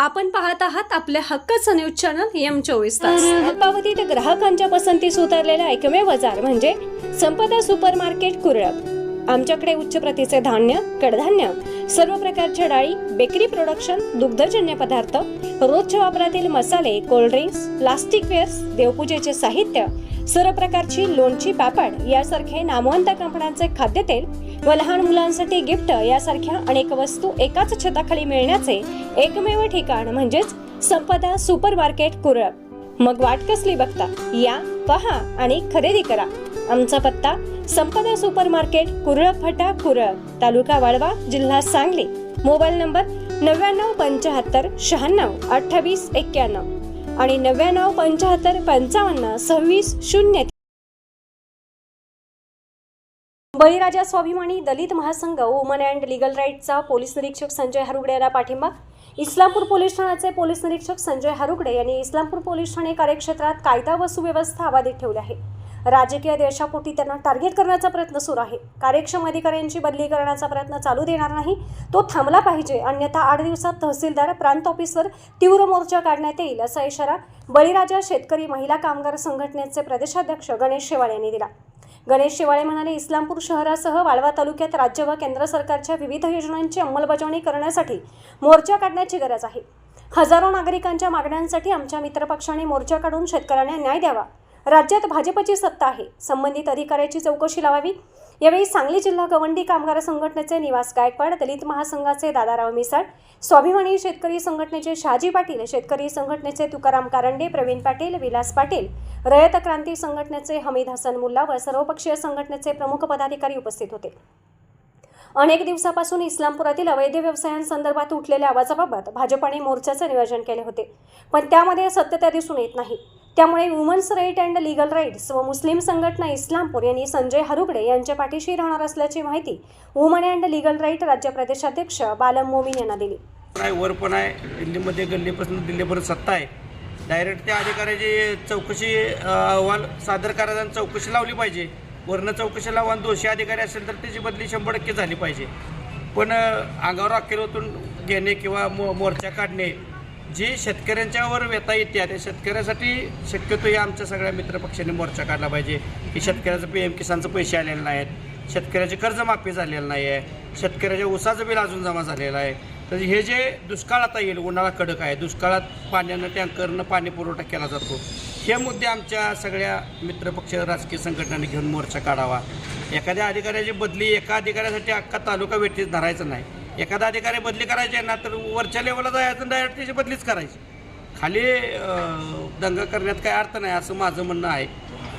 आपण पाहत आहात आपल्या हक्काचं न्यूज चॅनल एम चोवीस तास. अल्पावधीत ग्राहकांच्या पसंतीस उतरलेला एकमेव बाजार म्हणजे संपदा सुपर मार्केट कुरळप. आमच्याकडे उच्च प्रतीचे धान्य कडधान्य सर्व प्रकारच्या डाळी बेकरी प्रोडक्शन दुग्धजन्य पदार्थ रोजच्या वापरातील मसाले कोल्ड्रिंक्स प्लास्टिक वेअर्स देवपूजेचे साहित्य सर्व प्रकारची लोणची पापड यासारखे नामवंत कंपन्यांचे खाद्यतेल व लहान मुलांसाठी गिफ्ट यासारख्या अनेक वस्तू एकाच छताखाली मिळण्याचे एकमेव ठिकाण म्हणजेच संपदा सुपर मार्केट कुरळ. मग वाट कसली बघता? या पहा आणि खरेदी करा. आमचा पत्ता संपदा सुपर मार्केट कुरळप फटा कुरळप तालुका वाळवा जिल्हा सांगली. मोबाईल नंबर नव्याण्णव पंच्याहत्तर शहाण्णव अठ्ठावीस एक्क्याण्णव आणि नव्याण्णव पंच्याहत्तर पंचावन्न सव्वीस शून्य Baliraja Swabhimani Dalit Mahasangh woman and legal राईटचा police निरीक्षक संजय हरुगडे यांना पाठिंबा. इस्लामपूर पोलीस ठाण्याचे पोलीस निरीक्षक संजय हरुगडे यांनी इस्लामपूर पोलीस ठाणे कार्यक्षेत्रात कायदा व सुव्यवस्था अबाधित ठेवली आहे. राजकीय देशापोटी त्यांना टार्गेट करण्याचा प्रयत्न सुरू आहे. कार्यक्षम अधिकाऱ्यांची बदली करण्याचा प्रयत्न चालू देणार नाही. तो थांबला पाहिजे. अन्यथा आठ दिवसात तहसीलदार प्रांत ऑफिसवर तीव्र मोर्चा काढण्यात येईल असा इशारा बळीराजा शेतकरी महिला कामगार संघटनेचे प्रदेशाध्यक्ष गणेश शेवाळे यांनी दिला. गणेश शेवाळे म्हणाले इस्लामपूर शहरासह वाळवा तालुक्यात राज्य व केंद्र सरकारच्या विविध योजनांची अंमलबजावणी करण्यासाठी मोर्चा काढण्याची गरज आहे. हजारो नागरिकांच्या मागण्यांसाठी आमच्या मित्रपक्षाने मोर्चा काढून शेतकऱ्यांना न्याय द्यावा. राज्यात भाजपची सत्ता आहे. संबंधित अधिकाऱ्याची चौकशी लावावी. यावेळी सांगली जिल्हा गवंडी कामगार संघटनेचे निवास गायकवाड दलित महासंघाचे दादाराव मिसाळ स्वाभिमानी शेतकरी संघटनेचे शहाजी पाटील शेतकरी संघटनेचे तुकाराम कारंडे प्रवीण पाटील विलास पाटील रयत क्रांती संघटनेचे हमीद हसन मुल्ला व सर्वपक्षीय संघटनेचे प्रमुख पदाधिकारी उपस्थित होते. अनेक दिवसापासून इस्लामपुरातील अवैध व्यवसायांसंदर्भात उठलेल्या आवाजाबाबत भाजपाने मोर्चाचे नियोजन केले होते. पण त्यामध्ये सत्यता दिसून येत नाही. त्यामुळे women's right and legal rights व मुस्लिम संघटना इस्लामपूर यांनी संजय हरुगडे यांच्या पाठीशी राहणार असल्याची माहिती वुमन अँड लिगल राईट राज्य प्रदेशाध्यक्ष बालम मोमीन यांना दिली. आहे वर पण आहे. दिल्लीमध्ये गल्लीपासून दिल्लीपर्यंत सत्ता आहे. डायरेक्ट त्या अधिकाऱ्याची चौकशी अहवाल सादर करायचा आणि चौकशी लावली पाहिजे. वरनं चौकशी लावा आणि दोषी अधिकारी असेल तर त्याची बदली शंभर टक्के झाली पाहिजे. पण अंगावर अखेर घेणे किंवा मो मोर्चा काढणे जी शेतकऱ्यांच्यावर व्यथा येते त्या शेतकऱ्यासाठी शक्यतो हे आमच्या सगळ्या मित्रपक्षांनी मोर्चा काढला पाहिजे की शेतकऱ्याचं पी एम किसानचं पैसे आलेले नाहीत शेतकऱ्याचे कर्जमाफी झालेलं नाही आहे शेतकऱ्याच्या उसाचं बिल अजून जमा झालेलं आहे. तर हे जे दुष्काळ आता येईल उन्हाळा कडक आहे दुष्काळात पाण्यानं टँकरनं पाणी पुरवठा केला जातो. हे मुद्दे आमच्या सगळ्या मित्रपक्ष राजकीय संघटनांनी घेऊन मोर्चा काढावा. एखाद्या अधिकाऱ्याची बदली एका अधिकाऱ्यासाठी अख्खा तालुका वेटीत धरायचं नाही. एखादा अधिकारी बदली करायची आहे ना तर वरच्या लेवलला जायचं डायरेक्ट त्याची बदलीच करायची. खाली दंग दंगा करण्यात काही अर्थ नाही असं माझं म्हणणं आहे.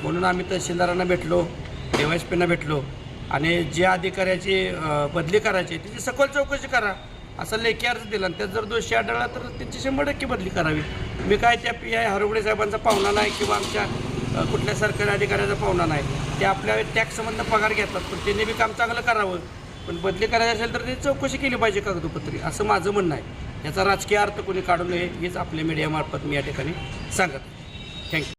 म्हणून आम्ही तहसीलदारांना भेटलो पीना भेटलो आणि ज्या अधिकाऱ्याची बदली करायची तिची त्याची सखोल चौकशी करा. असं लेखी अर्ज दिला आणि त्यात जर दोषी आढळला तर त्यांची शंभर टक्के बदली करावी. मी काय त्या पी आय हरवडे साहेबांचा पाहुणा नाही किंवा आमच्या कुठल्या सरकारी अधिकाऱ्याचा पाहुणा नाही. ते आपल्या टॅक्समधनं पगार घेतात पण त्यांनी बी काम चांगलं करावं. पण बदली करायची असेल तर ते चौकशी केली पाहिजे कागदोपत्री असं माझं म्हणणं आहे. याचा राजकीय अर्थ कोणी काढू नये हेच आपल्या मीडियामार्फत मी या ठिकाणी सांगत थँक्यू